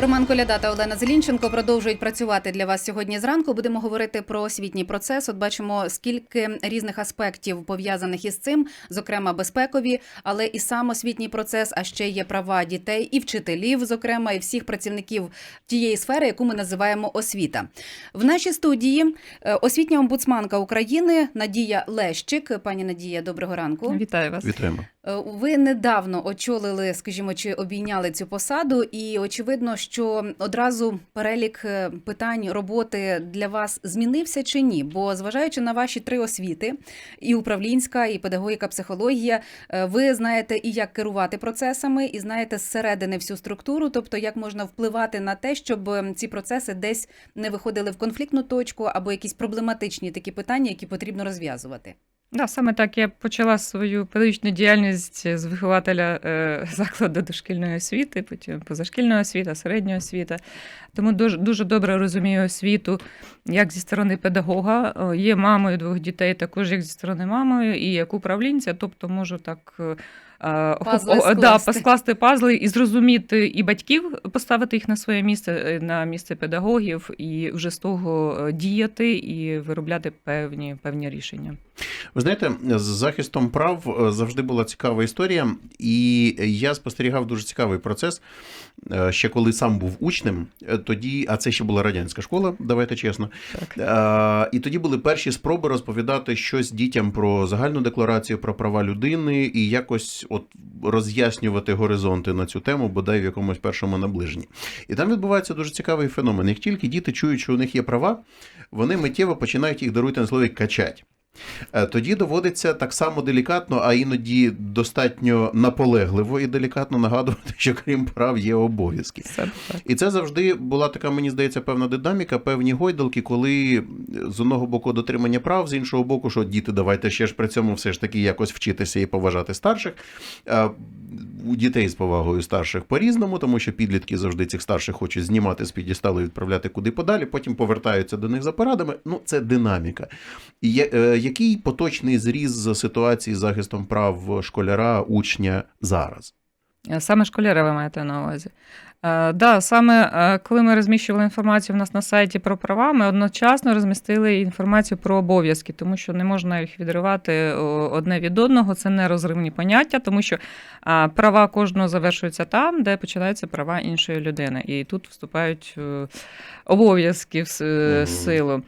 Роман Коляда та Олена Зелінченко продовжують працювати для вас сьогодні зранку. Будемо говорити про освітній процес. От бачимо, скільки різних аспектів пов'язаних із цим, зокрема безпекові, але і сам освітній процес, а ще є права дітей і вчителів, зокрема, і всіх працівників тієї сфери, яку ми називаємо освіта. В нашій студії е, освітня омбудсманка України Надія Лещик. Пані Надія, доброго ранку. Вітаю вас. Вітаємо. Е, Ви недавно очолили, скажімо, чи обійняли цю посаду, і очевидно, що одразу перелік е, питань роботи для вас змінився чи ні? Бо зважаючи на ваші три освіти, і управлінська, і педагогіка, психологія, е, ви знаєте і як керувати процесами, і знаєте зсередини всю структуру, тобто як можна впливати на те, щоб е, ці процеси десь не виходили в конфліктну точку або якісь проблематичні такі питання, які потрібно розв'язувати. Да, саме так я почала свою педагогічну діяльність з вихователя е, закладу дошкільної освіти, потім позашкільної освіти, середньої освіти. Тому дуже, дуже добре розумію освіту як зі сторони педагога. Е, Є мамою двох дітей, також як зі сторони мамою, і як управлінця, тобто можу так. е, Пазли да, скласти. скласти пазли і зрозуміти і батьків, поставити їх на своє місце, на місце педагогів, і вже з того діяти і виробляти певні, певні рішення. Ви знаєте, з захистом прав е, завжди була цікава історія, і я спостерігав дуже цікавий процес. е, Ще коли сам був учнем, е, тоді, а це ще була радянська школа, давайте чесно. Так. І тоді були перші спроби розповідати щось дітям про загальну декларацію про права людини і якось от роз'яснювати горизонти на цю тему, бодай в якомусь першому наближенні. І там відбувається дуже цікавий феномен. Як тільки діти чують, що у них є права, вони миттєво починають їх даруйте на слові качать. Е, Тоді доводиться так само делікатно, а іноді достатньо наполегливо і делікатно нагадувати, що крім прав є обов'язки. І це завжди була така, мені здається, певна динаміка, певні гойдалки, коли з одного боку дотримання прав, з іншого боку, що діти, давайте ще ж при цьому все ж таки якось вчитися і поважати старших. Е, У дітей з повагою старших по-різному, тому що підлітки завжди цих старших хочуть знімати з підісталу і відправляти куди подалі, потім повертаються до них за порадами. Ну, це динаміка. І є- е, який поточний зріз ситуації з захистом прав школяра, учня зараз? Саме школяра ви маєте на увазі. Е, да, саме е, коли ми розміщували інформацію в нас на сайті про права, ми одночасно розмістили інформацію про обов'язки, тому що не можна їх відривати одне від одного. Це не розривні поняття, тому що права кожного завершуються там, де починаються права іншої людини. І тут вступають е, обов'язки в силу.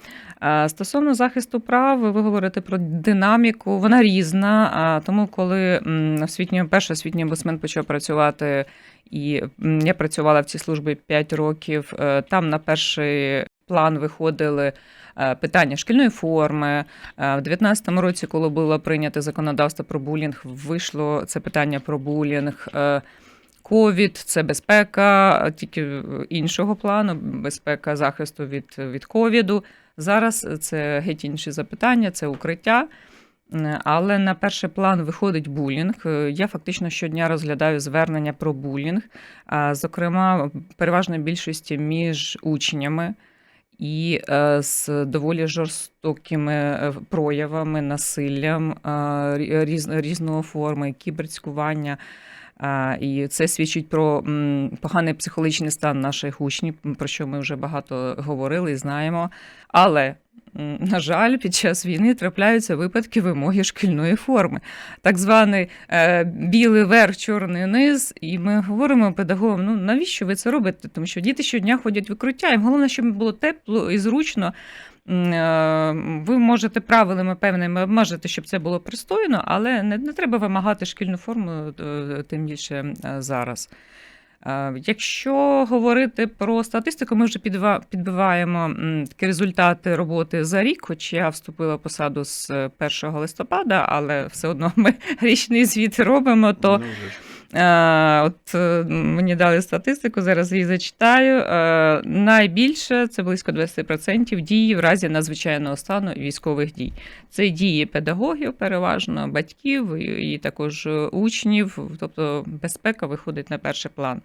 Стосовно захисту прав, ви говорите про динаміку, вона різна. Тому, коли м, освітній, перший освітній омбудсмен почав працювати, і я працювала в цій службі 5 років, е, там на перший план виходили. е, Питання шкільної форми Е, в 2019 році, коли було прийнято законодавство про булінг, вийшло це питання про булінг. Ковід це безпека тільки іншого плану, безпека захисту від, від ковіду. Зараз це геть інші запитання, це укриття. Але на перший план виходить булінг. Е, Я фактично щодня розглядаю звернення про булінг, зокрема, в переважної більшості між учнями і е, з доволі жорстокими е, проявами, насиллям різного форми, кіберцькування. І це свідчить про поганий психологічний стан наших учнів, про що ми вже багато говорили і знаємо. Але, на жаль, під час війни трапляються випадки вимоги шкільної форми. Так званий е, білий верх, чорний низ. І ми говоримо педагогам: ну навіщо ви це робите? Тому що діти щодня ходять в укриття. Їм головне, щоб було тепло і зручно. Е, Ви можете правилами певними обмежити, щоб це було пристойно, але не, не треба вимагати шкільну форму, е, тим більше е, зараз. Е, Якщо говорити про статистику, ми вже підбиваємо такі результати роботи за рік, хоч я вступила в посаду з е, 1 листопада, але все одно ми річний звіт робимо, то Ну. Е, От е, мені дали статистику, зараз її зачитаю. Е, Найбільше це близько 20% дії в разі надзвичайного стану військових дій. Це дії педагогів, переважно батьків і також е, учнів, тобто безпека виходить на перший план.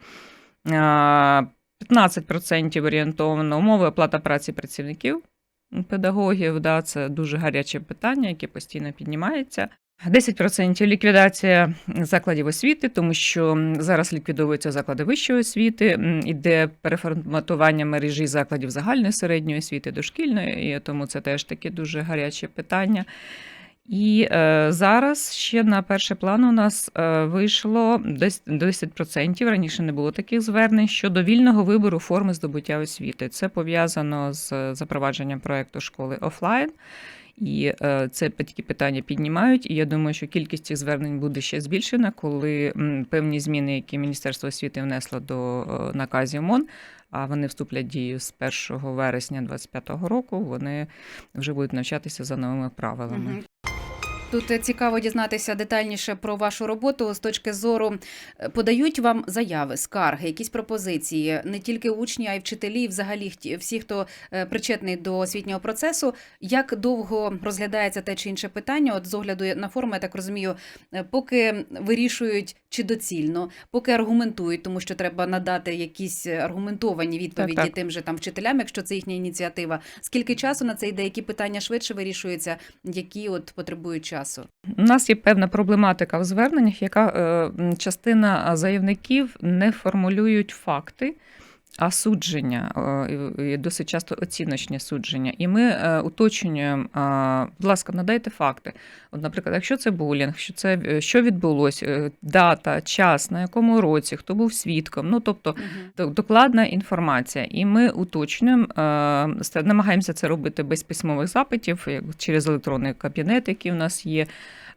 Е, 15% орієнтовано умови оплата праці працівників. Педагогів, да, це дуже гаряче питання, яке постійно піднімається. 10% ліквідація закладів освіти, тому що зараз ліквідовуються заклади вищої освіти, іде переформатування мережі закладів загальної середньої освіти, дошкільної, і тому це теж таке дуже гаряче питання. І е, зараз ще на перший план у нас е, вийшло десь 10%, раніше не було таких звернень щодо вільного вибору форми здобуття освіти. Це пов'язано з запровадженням проекту школи офлайн. І е, це такі питання піднімають. І я думаю, що кількість цих звернень буде ще збільшена, коли певні зміни, які Міністерство освіти внесло до е, наказів МОН, а вони вступлять дію з 1 вересня 2025 року. Вони вже будуть навчатися за новими правилами. Тут цікаво дізнатися детальніше про вашу роботу з точки зору е, подають вам заяви, скарги, якісь пропозиції, не тільки учні, а й вчителі, і взагалі всі, хто е, причетний до освітнього процесу. Як довго розглядається те чи інше питання? От з огляду на форму, я так розумію, е, поки вирішують чи доцільно, поки аргументують, тому що треба надати якісь аргументовані відповіді так. тим же там вчителям, якщо це їхня ініціатива. Скільки часу на це йде? Які питання швидше вирішуються, які от потребують часу? У нас є певна проблематика в зверненнях, яка е, частина заявників не формулюють факти. А судження е, досить часто оціночні судження. І ми е, уточнюємо, е, будь ласка, надайте факти. От, наприклад, якщо це булінг, що це що відбулося, дата, час, на якому році, хто був свідком. Ну тобто Д- докладна інформація. І ми уточнюємо, намагаємося це робити без письмових запитів, як через електронний кабінет, який у нас є.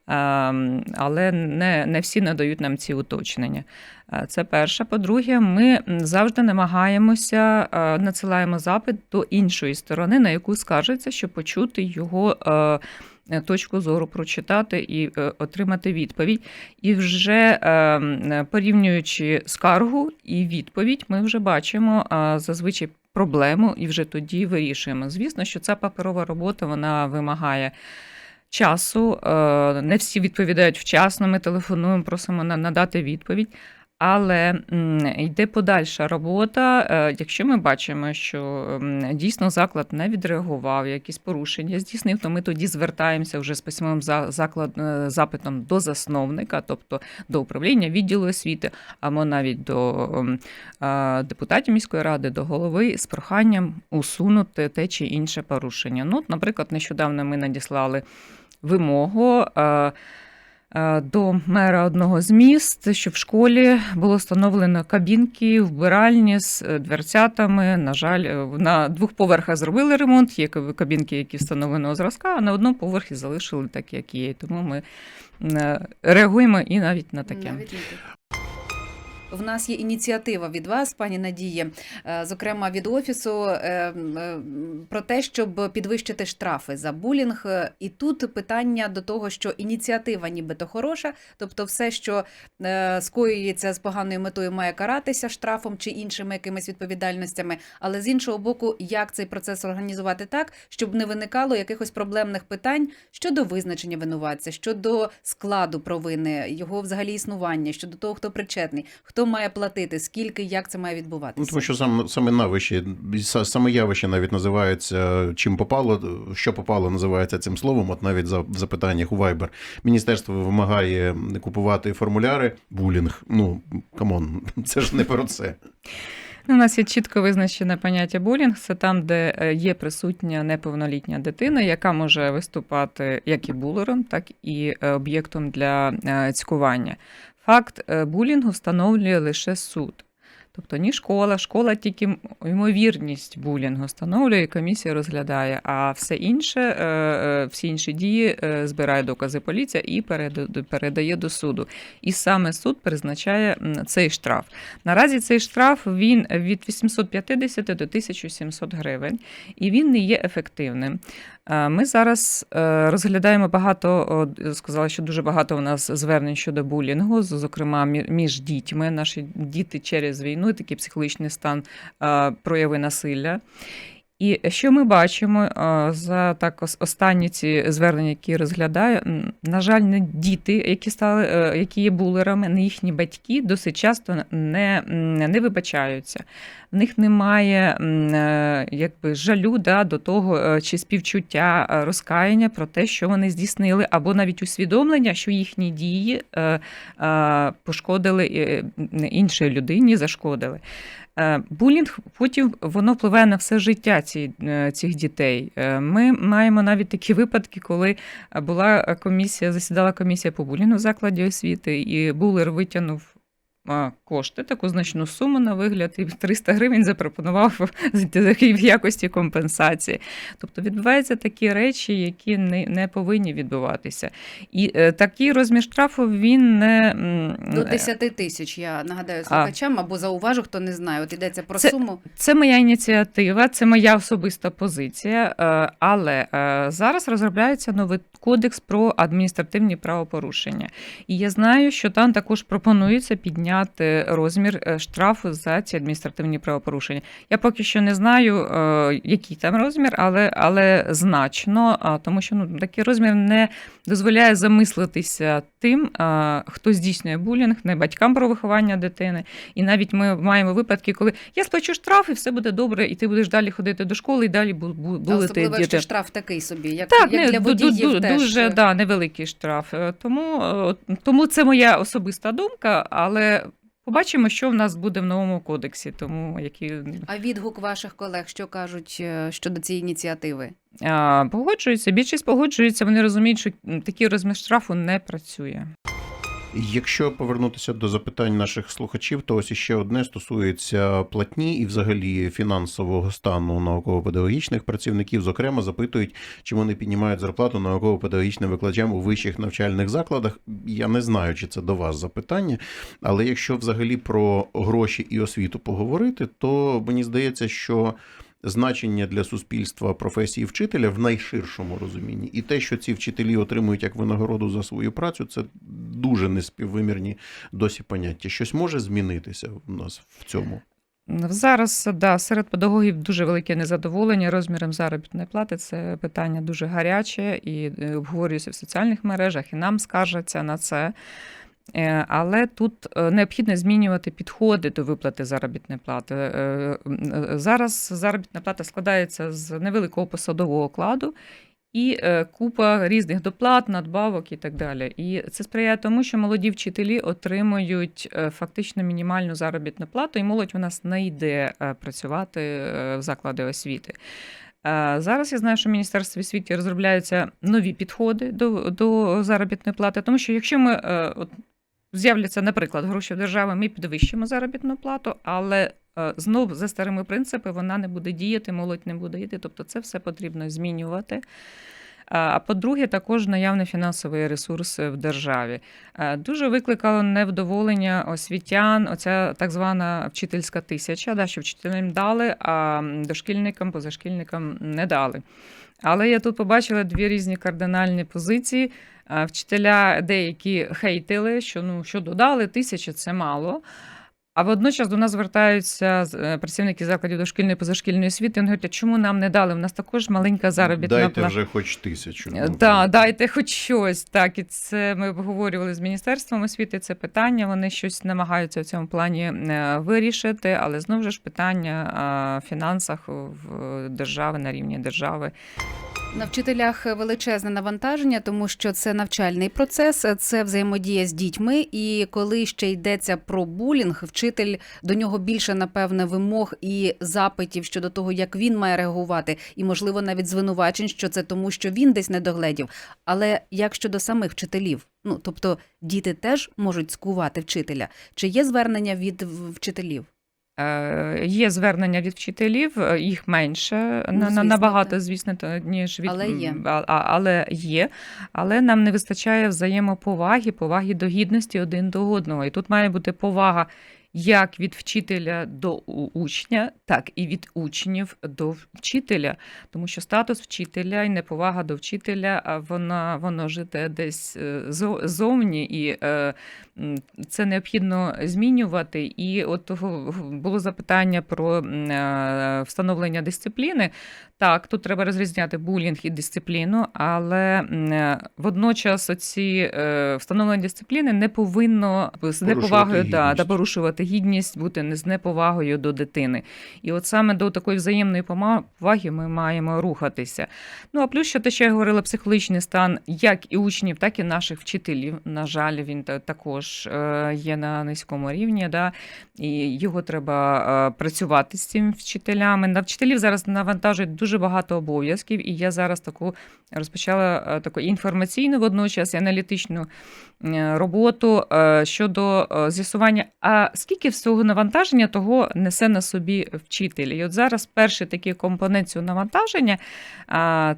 Ем, Але не, не всі надають нам ці уточнення. Е, Це перше. По-друге, ми завжди намагаємося е, надсилаємо запит до іншої сторони, на яку скаржиться, щоб почути його е, точку зору, прочитати і отримати відповідь. І вже е, порівнюючи скаргу і відповідь, ми вже бачимо зазвичай проблему і вже тоді вирішуємо. Звісно, що ця паперова робота вона вимагає. Часу е, не всі відповідають вчасно. Ми телефонуємо, просимо на- надати відповідь. Але йде подальша робота. Е, Якщо ми бачимо, що дійсно заклад не відреагував, якісь порушення здійснив, то ми тоді звертаємося вже з письмовим за- заклад, е, запитом до засновника, тобто до управління відділу освіти, або навіть до е, депутатів міської ради, до голови з проханням усунути те чи інше порушення. Ну, наприклад, нещодавно ми надіслали вимогу. Е, До мера одного з міст, що в школі було встановлено кабінки, вбиральні з е, дверцятами. На жаль, е, на двох поверхах зробили ремонт. Є каб- кабінки, які встановлено зразка, а на одному поверхі залишили так, як є. Тому ми реагуємо і навіть на таке. В нас є ініціатива від вас, пані Надії, е, зокрема від офісу, е, е, про те, щоб підвищити штрафи за булінг. І тут питання до того, що ініціатива нібито хороша, тобто все, що скоюється з поганою метою, має каратися штрафом чи іншими якимись відповідальностями. Але з іншого боку, як цей процес організувати так, щоб не виникало якихось проблемних питань щодо визначення винуватця, щодо складу провини, його взагалі існування, щодо того, хто причетний, має платити, скільки, як це має Ну, відбуватися. тому що саме, саме навище, саме явище навіть називається чим попало, що попало, називається цим словом. От навіть за в запитаннях у Viber. Міністерство вимагає купувати формуляри. Булінг. Ну камон, це ж не про це. Ну, У нас є чітко визначене поняття булінг. Це там, де е, є присутня неповнолітня дитина, яка може виступати як і булером, так і е, об'єктом для е, цькування. Факт е, булінгу встановлює лише суд. Тобто ні школа, школа тільки ймовірність булінгу встановлює, комісія розглядає, а все інше, е, е, всі інші дії збирає докази поліція і передає до суду. І саме суд призначає цей штраф. Наразі цей штраф він від 850 до 1700 гривень, і він не є ефективним. Е, Ми зараз е, розглядаємо багато, сказала, що дуже багато у нас звернень щодо булінгу, зокрема між дітьми. Наші діти через війну, такий психологічний стан, е, прояви насилля. І що ми бачимо за так останні ці звернення, які розглядаю, на жаль, не діти, які стали, е, які є булерами, не їхні батьки досить часто не, не вибачаються. В них немає е, якби жалю да, до того е, чи співчуття, розкаяння про те, що вони здійснили, або навіть усвідомлення, що їхні дії пошкодили іншій людині, зашкодили. Е, Булінг потім воно впливає на все життя ці, е, цих дітей. Е, Ми маємо навіть такі випадки, коли була комісія, засідала комісія по булінгу в закладі освіти, і булер витягнув. А, Кошти, таку значну суму на вигляд, і 300 гривень запропонував в якості компенсації. Тобто відбуваються такі речі, які не, не повинні відбуватися. І е, такий розмір штрафу він не До е, 10 тисяч, я нагадаю слухачам, або зауважу, хто не знає. От йдеться про Це- суму. Це моя ініціатива, це моя особиста позиція. е, Але е, зараз розробляється новий кодекс про адміністративні правопорушення. І я знаю, що там також пропонується підняти розмір е, штрафу за ці адміністративні правопорушення. Я поки що не знаю, е, який там розмір, але, але значно, тому що ну, такий розмір не дозволяє замислитися тим, хто здійснює булінг, не батькам про виховання дитини. І навіть ми маємо випадки, коли я сплачу штраф, і все буде добре, і ти будеш далі ходити до школи, і далі бу- бу- А особливо, діти. якщо штраф такий собі, як, Так, як не, для водіїв ду- теж. дуже да, невеликий штраф. Е, Тому, е, тому це моя особиста думка, але побачимо, що в нас буде в новому кодексі. Тому які А відгук ваших колег, що кажуть е, щодо цієї ініціативи? погоджуються, більшість погоджується, вони розуміють, що такі такий розмір штрафу не працює. Якщо повернутися до запитань наших слухачів, то ось іще одне стосується платні і взагалі фінансового стану науково-педагогічних працівників. Зокрема, запитують, чи вони піднімають зарплату науково-педагогічним викладачам у вищих навчальних закладах. Я не знаю, чи це до вас запитання, але якщо взагалі про гроші і освіту поговорити, то мені здається, що значення для суспільства професії вчителя в найширшому розумінні, і те, що ці вчителі отримують як винагороду за свою працю, це дуже неспіввимірні досі поняття. Щось може змінитися в нас в цьому. Зараз да, серед педагогів дуже велике незадоволення розміром заробітної плати. Це питання дуже гаряче і е, обговорюється в соціальних мережах, і нам скаржаться на це. Е, Але тут е, необхідно змінювати підходи до виплати заробітної плати. Е, Зараз заробітна плата складається з невеликого посадового окладу і купа різних доплат, надбавок і так далі. І це сприяє тому, що молоді вчителі отримують фактично мінімальну заробітну плату, і молодь у нас не йде працювати в заклади освіти. Зараз я знаю, що в Міністерстві освіти розробляються нові підходи до, до заробітної плати, тому що якщо ми от, з'являться, наприклад, гроші в держави, ми підвищимо заробітну плату, але е, знов за старими принципами вона не буде діяти, молодь не буде йти. Тобто це все потрібно змінювати. А а по-друге, також наявний фінансовий ресурс в державі. Е, Дуже викликало невдоволення освітян, оця так звана вчительська тисяча, да, що вчителям дали, а дошкільникам, позашкільникам не дали. Але я тут побачила дві різні кардинальні позиції. Е, Вчителя деякі хейтили, що ну що додали, тисяча це мало. А водночас до нас звертаються е, працівники закладів дошкільної позашкільної освіти. Вони говорять, чому нам не дали? У нас також маленька заробітна Дайте вже хоч тисячу. Так, Ну, да, дайте хоч щось. Так, і це ми обговорювали з міністерством освіти. Це питання. Вони щось намагаються в цьому плані е, вирішити, але знову ж питання в фінансах в держави на рівні держави. На вчителях величезне навантаження, тому що це навчальний процес, це взаємодія з дітьми. І коли ще йдеться про булінг, вчитель до нього більше напевне вимог і запитів щодо того, як він має реагувати, і можливо навіть звинувачень, що це тому, що він десь не догледів. Але як щодо самих вчителів, ну тобто діти теж можуть скувати вчителя. Чи є звернення від вчителів? Е, Є звернення від вчителів, е, їх менше Ну, звісно, набагато, так. звісно, ніж від Але є. а- але є. Але нам не вистачає взаємоповаги, поваги до гідності один до одного. І тут має бути повага як від вчителя до учня, так і від учнів до вчителя. Тому що статус вчителя і неповага до вчителя, вона воно жите десь е, зо- зовні, і е, це необхідно змінювати. І от було запитання про е, встановлення дисципліни. Так, тут треба розрізняти булінг і дисципліну, але водночас оці е, встановлення дисципліни не повинно з неповагою да, да, порушувати гідність, бути не з неповагою до дитини. І от саме до такої взаємної поваги ми маємо рухатися. Ну а плюс, що те, що я говорила, психологічний стан як і учнів, так і наших вчителів. На жаль, він також е, є на низькому рівні. Да? І його треба е, працювати з цими вчителями. На вчителів зараз навантажують дуже багато обов'язків, і я зараз таку розпочала е, таку інформаційну водночас і аналітичну роботу щодо з'ясування, а скільки всього навантаження того несе на собі вчитель. І от зараз перший такий компонент цього навантаження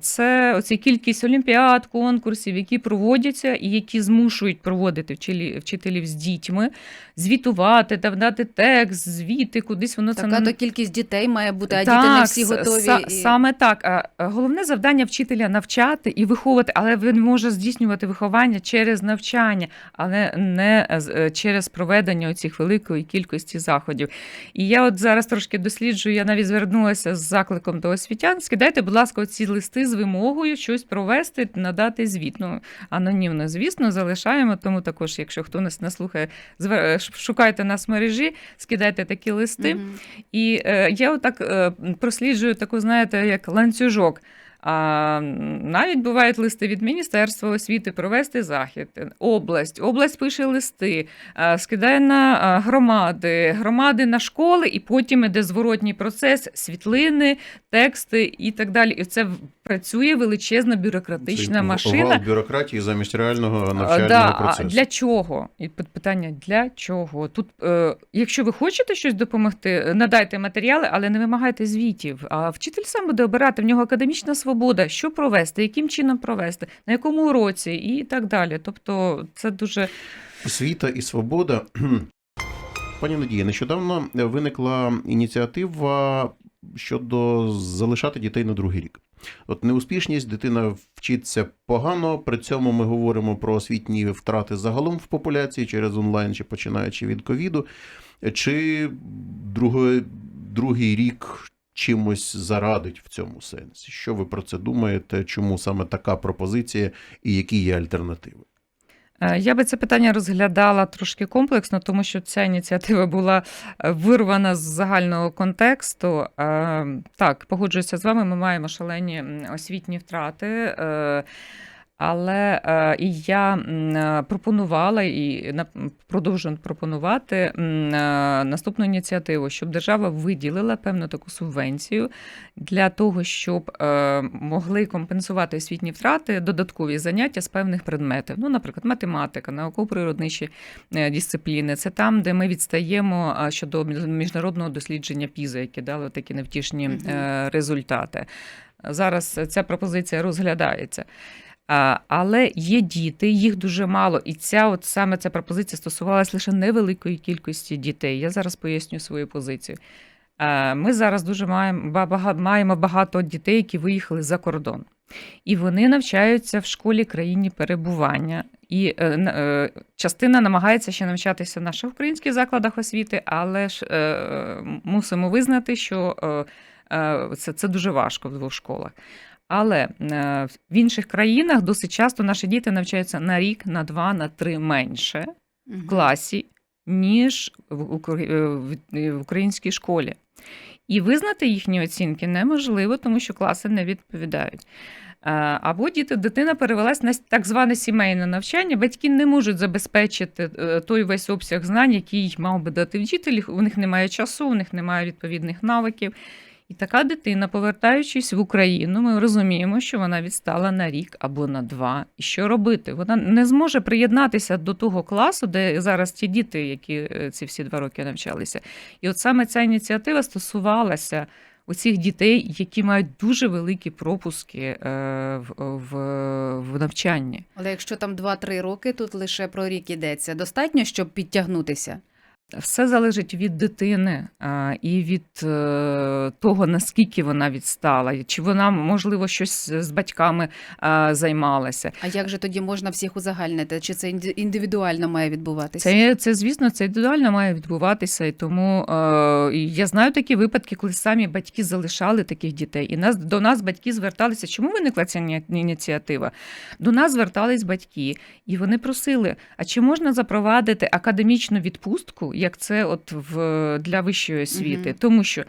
це оці кількість олімпіад, конкурсів, які проводяться і які змушують проводити вчителі- вчителів з дітьми, звітувати, дати текст, звіти, кудись воно це Така то кількість дітей має бути, а діти не всі готові. са- і- Саме так. Головне завдання вчителя навчати і виховувати, але він може здійснювати виховання через навчання, але не е, через проведення цих великої кількості заходів. І я от зараз трошки досліджую, я навіть звернулася з закликом до освітян. Скидайте, будь ласка, ці листи з вимогою щось провести, надати звіт. Ну, анонімно, звісно, залишаємо. Тому також, якщо хто нас не слухає, звер- шукайте нас в мережі, скидайте такі листи. Мгм. І е, я отак е, просліджую таку, знаєте, як ланцюжок. А навіть бувають листи від Міністерства освіти провести захід. Область, область пише листи, скидає на громади, громади на школи, і потім іде зворотній процес, світлини, тексти і так далі. І це працює величезна бюрократична Це машина. Овал бюрократії замість реального навчального да, а процесу. для чого? І пит- питання для чого? Тут, е, якщо ви хочете щось допомогти, надайте матеріали, але не вимагайте звітів. А вчитель сам буде обирати в нього академічна свобода, що провести, яким чином провести, на якому уроці і так далі. Тобто, це дуже Освіта і свобода. Пані Надія, нещодавно виникла ініціатива щодо залишати дітей на другий рік. От неуспішність, дитина вчиться погано. При цьому ми говоримо про освітні втрати загалом в популяції через онлайн, чи починаючи від ковіду. Чи другий, другий рік чимось зарадить в цьому сенсі? Що ви про це думаєте? Чому саме така пропозиція і які є альтернативи? Е, Я би це питання розглядала трошки комплексно, тому що ця ініціатива була е, вирвана з загального контексту. Е, Так, погоджуюся з вами, ми маємо шалені освітні втрати. Але е, і я е, пропонувала і продовжую пропонувати е, наступну ініціативу, щоб держава виділила певну таку субвенцію для того, щоб е, могли компенсувати освітні втрати додаткові заняття з певних предметів. Ну, наприклад, математика, науково-природничі дисципліни. Це там, де ми відстаємо щодо між- міжнародного дослідження ПІЗа, які дали такі невтішні е, результати. Зараз ця пропозиція розглядається. Але є діти, їх дуже мало, і ця от саме ця пропозиція стосувалася лише невеликої кількості дітей. Я зараз поясню свою позицію. Ми зараз дуже маємо багато дітей, які виїхали за кордон, і вони навчаються в школі країні перебування. І е, е, частина намагається ще навчатися в наших українських закладах освіти, але ж е, мусимо визнати, що це, це дуже важко в двох школах. Але е, в інших країнах досить часто наші діти навчаються на рік, на два, на три менше в класі, ніж в, е, е, в українській школі. І визнати їхні оцінки неможливо, тому що класи не відповідають. Або діти, дитина перевелась на так зване сімейне навчання. Батьки не можуть забезпечити той весь обсяг знань, який мав би дати вчитель. У них немає часу, у них немає відповідних навиків. І така дитина, повертаючись в Україну, ми розуміємо, що вона відстала на рік або на два. І що робити? Вона не зможе приєднатися до того класу, де зараз ті діти, які е, ці всі два роки навчалися. І от саме ця ініціатива стосувалася оцих дітей, які мають дуже великі пропуски е, в, в, в навчанні. Але якщо там 2-3 роки, тут лише про рік ідеться. Достатньо, щоб підтягнутися. Все залежить від дитини і від е, того, наскільки вона відстала, чи вона, можливо, щось з батьками займалася. А як же тоді можна всіх узагальнити? Чи це індивідуально має відбуватися? Це, це звісно, це індивідуально має відбуватися. І тому е, я знаю такі випадки, коли самі батьки залишали таких дітей. І нас до нас батьки зверталися. Чому виникла ця ініціатива? До нас звертались батьки, і вони просили: а чи можна запровадити академічну відпустку, як це от в для вищої освіти? Мгм. Тому що.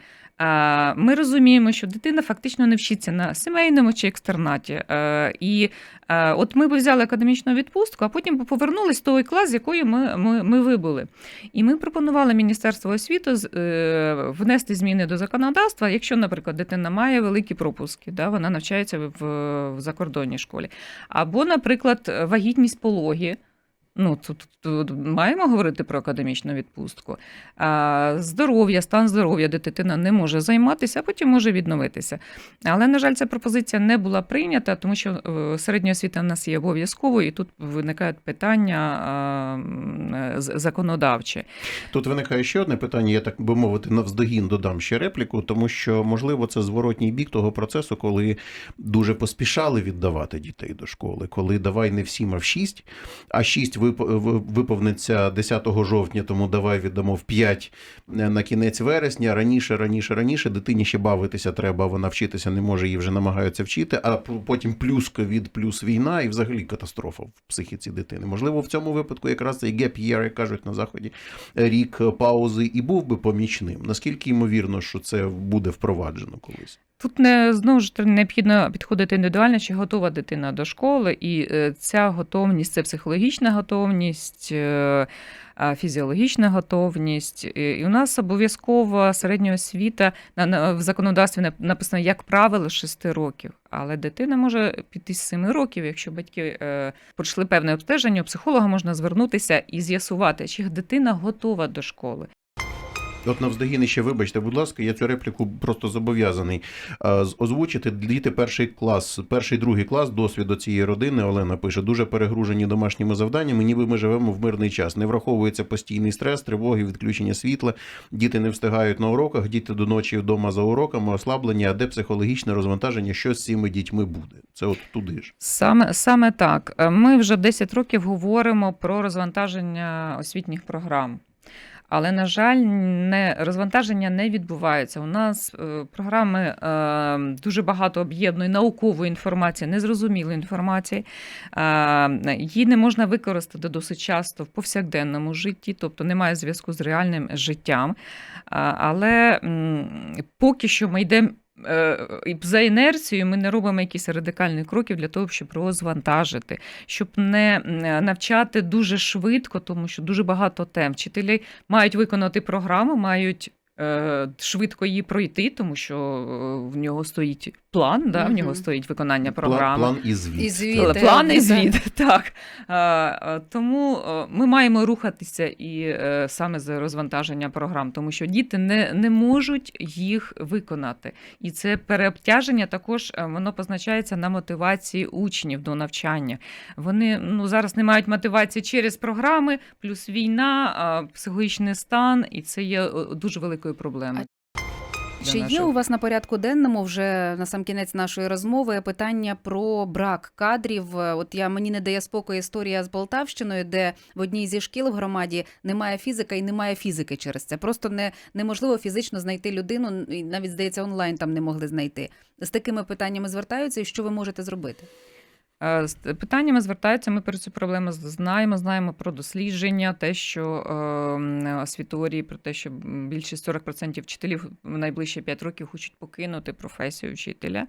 Ми розуміємо, що дитина фактично не вчиться на сімейному чи екстернаті. Е, І е, от ми б взяли академічну відпустку, а потім повернулись в той клас, з якої ми, ми, ми вибули. І ми пропонували Міністерству освіти е, внести зміни до законодавства, якщо, наприклад, дитина має великі пропуски, да, вона навчається в, в закордонній школі. Або, наприклад, вагітність пологі. Ну, тут, тут, маємо говорити про академічну відпустку. А, здоров'я, стан здоров'я, дитина не може займатися, а потім може відновитися. Але, на жаль, ця пропозиція не була прийнята, тому що е, середня освіта в нас є обов'язковою, і тут виникають питання е, законодавчі. Тут виникає ще одне питання, я так би мовити, навздогін додам ще репліку, тому що, можливо, це зворотній бік того процесу, коли дуже поспішали віддавати дітей до школи, коли давай не всім, а в 6, а 6 вип- в- виповниться 10 жовтня, тому давай віддамо в 5 на кінець вересня. Раніше, раніше, раніше дитині ще бавитися треба, вона вчитися не може, її вже намагаються вчити, а потім плюс ковід, плюс війна, і взагалі катастрофа в психіці дитини. Можливо, в цьому випадку якраз цей gap year, як кажуть на заході, рік паузи і був би помічним. Наскільки ймовірно, що це буде впроваджено колись? Тут не знову ж необхідно підходити індивідуально, чи готова дитина до школи, і е, ця готовність це психологічна готовність. е, Фізіологічна готовність, І- у нас обов'язково середня освіта в законодавстві нап- написано як правило 6 років. Але дитина може піти з 7 років, якщо батьки е, пройшли певне обстеження, у психолога можна звернутися і з'ясувати, чи дитина готова до школи. От навздогін ще вибачте, будь ласка, я цю репліку просто зобов'язаний е, озвучити. Діти перший клас, перший другий клас досвіду цієї родини. Олена пише, дуже перегружені домашніми завданнями. Ніби ми живемо в мирний час. Не враховується постійний стрес, тривоги, відключення світла. Діти не встигають на уроках, діти до ночі вдома за уроками, ослаблення, а де психологічне розвантаження, що з цими дітьми буде. Це от туди ж. Саме, саме так. Ми вже 10 років говоримо про розвантаження освітніх програм. Але, на жаль, не, розвантаження не відбувається. У нас е, програми е, дуже багато об'єднує наукової інформації, незрозумілої інформації. Е, її не можна використати досить часто в повсякденному житті, тобто немає зв'язку з реальним життям. Е, але е, поки що ми йдемо за інерцією ми не робимо якісь радикальні кроки для того, щоб розвантажити, щоб не навчати дуже швидко, тому що дуже багато тем. Вчителі мають виконати програму, мають. е, Швидко її пройти, тому що е, в нього стоїть план, да, в нього стоїть виконання програми. план і звіт. І звіт. Але План і так. звіт, так. Е, е, Тому е, ми маємо рухатися і саме з розвантаження програм, тому що діти не, не можуть їх виконати. І це переобтяження також воно позначається на мотивації учнів до навчання. Вони ну, зараз не мають мотивації через програми, плюс війна, психологічний стан, і це є дуже великою проблемою. Чи є наших у вас на порядку денному вже на сам кінець нашої розмови питання про брак кадрів? От я мені не дає спокою історія з Полтавщиною, де в одній зі шкіл в громаді немає фізика і немає фізики через це. Просто не неможливо фізично знайти людину, і навіть здається, онлайн там не могли знайти. З такими питаннями звертаються, і що ви можете зробити? Е, З питаннями звертаються. Ми про цю проблему знаємо. Знаємо про дослідження, те, що е, освіторії, про те, що більшість 40% вчителів в найближчі 5 років хочуть покинути професію вчителя.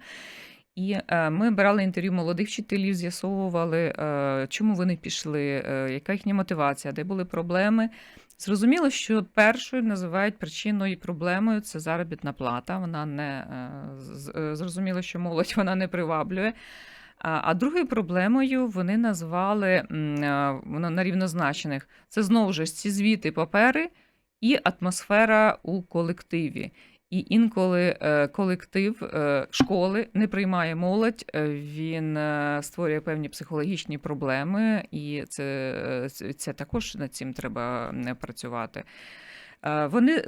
І е, ми брали інтерв'ю молодих вчителів, з'ясовували, е, чому вони пішли, яка їхня мотивація, де були проблеми. Зрозуміло, що першою називають причиною і проблемою це заробітна плата. Вона не зрозуміло, що молодь вона не приваблює. А другою проблемою вони назвали е, на рівнозначених. Це знову ж ці звіти, папери і атмосфера у колективі. І інколи е, колектив е, школи не приймає молодь, він створює певні психологічні проблеми, і це- це також над цим треба не працювати. Е, Вони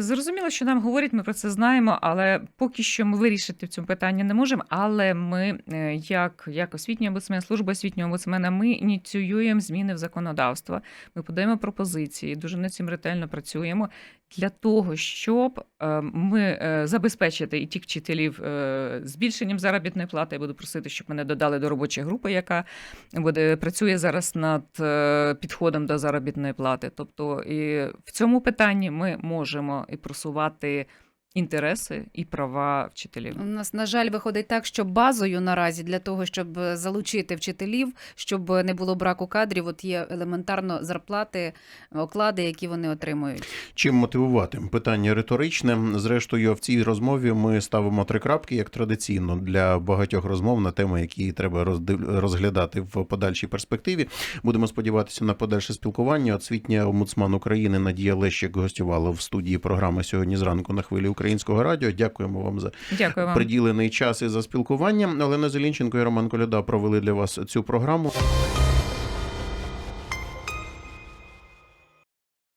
зрозуміло, що нам говорять, ми про це знаємо, але поки що ми вирішити в цьому питанні не можемо. Але ми, е, як, як освітній омбудсмен, служба освітнього омбудсмена, ми ініціюємо зміни в законодавство. Ми подаємо пропозиції, дуже над цим ретельно працюємо для того, щоб е, ми е, забезпечити і тих вчителів е, збільшенням заробітної плати. Я буду просити, щоб мене додали до робочої групи, яка буде працює зараз над підходом до заробітної плати. Тобто, і в цьому питанні ми можемо і просувати інтереси і права вчителів. У нас, на жаль, виходить так, що базою наразі для того, щоб залучити вчителів, щоб не було браку кадрів, от є елементарно зарплати, оклади, які вони отримують. Чим мотивувати? Питання риторичне. Зрештою, в цій розмові ми ставимо три крапки, як традиційно для багатьох розмов на теми, які треба розглядати в подальшій перспективі. Будемо сподіватися на подальше спілкування. Освітня омбудсман України Надія Лещик гостювала в студії програми сьогодні зранку на хвилі українського радіо. Дякуємо вам за Дякую вам. приділений час і за спілкування. Олена Зелінченко і Роман Коляда провели для вас цю програму.